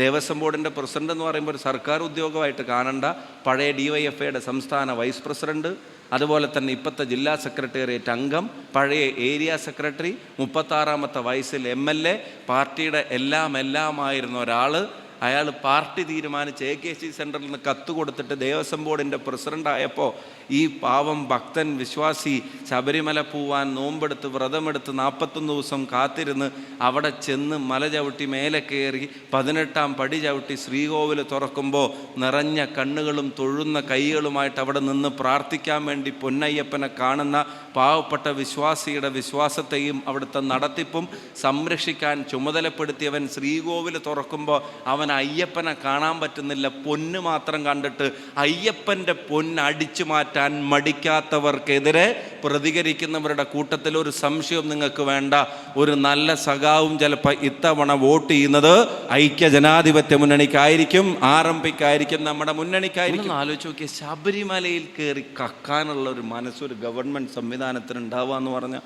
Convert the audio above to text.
ദേവസ്വം ബോർഡിന്റെ പ്രസിഡന്റ് എന്ന് പറയുമ്പോൾ ഒരു സർക്കാർ ഉദ്യോഗമായിട്ട് കാണണ്ട. പഴയ ഡി വൈ എഫ് ഐയുടെ സംസ്ഥാന വൈസ് പ്രസിഡന്റ് അതുപോലെ തന്നെ ഇപ്പോഴത്തെ ജില്ലാ സെക്രട്ടേറിയറ്റ് അംഗം പഴയ ഏരിയ സെക്രട്ടറി മുപ്പത്താറാമത്തെ വയസ്സിൽ എം എൽ എ പാർട്ടിയുടെ എല്ലാം എല്ലാമായിരുന്ന ഒരാൾ അയാൾ പാർട്ടി തീരുമാനിച്ച് എ കെ സി സെന്ററിൽ നിന്ന് കത്ത് കൊടുത്തിട്ട് ദേവസ്വം ബോർഡിന്റെ പ്രസിഡന്റായപ്പോൾ ഈ പാവം ഭക്തൻ വിശ്വാസി ശബരിമല പോവാൻ നോമ്പെടുത്ത് വ്രതമെടുത്ത് നാൽപ്പത്തൊന്ന് ദിവസം കാത്തിരുന്ന് അവിടെ ചെന്ന് മല ചവിട്ടി മേലെ കയറി പതിനെട്ടാം പടി ചവിട്ടി ശ്രീകോവിൽ തുറക്കുമ്പോൾ നിറഞ്ഞ കണ്ണുകളും തൊഴുന്ന കൈകളുമായിട്ട് അവിടെ നിന്ന് പ്രാർത്ഥിക്കാൻ വേണ്ടി പൊന്നയ്യപ്പനെ കാണുന്ന പാവപ്പെട്ട വിശ്വാസിയുടെ വിശ്വാസത്തെയും അവിടുത്തെ നടത്തിപ്പും സംരക്ഷിക്കാൻ ചുമതലപ്പെടുത്തിയവൻ ശ്രീകോവിൽ തുറക്കുമ്പോൾ അവൻ അയ്യപ്പനെ കാണാൻ പറ്റുന്നില്ല. പൊന്ന് മാത്രം കണ്ടിട്ട് അയ്യപ്പന്റെ പൊന്ന് അടിച്ചു മാറ്റാൻ മടിക്കാത്തവർക്കെതിരെ പ്രതികരിക്കുന്നവരുടെ കൂട്ടത്തിൽ ഒരു സംശയവും നിങ്ങൾക്ക് വേണ്ട. ഒരു നല്ല സഖാവും ചിലപ്പോൾ ഇത്തവണ വോട്ട് ചെയ്യുന്നത് ഐക്യ ജനാധിപത്യ മുന്നണിക്കായിരിക്കും ആരംഭിക്കായിരിക്കും നമ്മുടെ മുന്നണിക്കായിരിക്കും. ആലോചിച്ച് നോക്കിയ ശബരിമലയിൽ കയറി കക്കാനുള്ള ഒരു മനസ്സൊരു ഗവൺമെന്റ് സംവിധാനത്തിന് ഉണ്ടാവുക എന്ന് പറഞ്ഞാൽ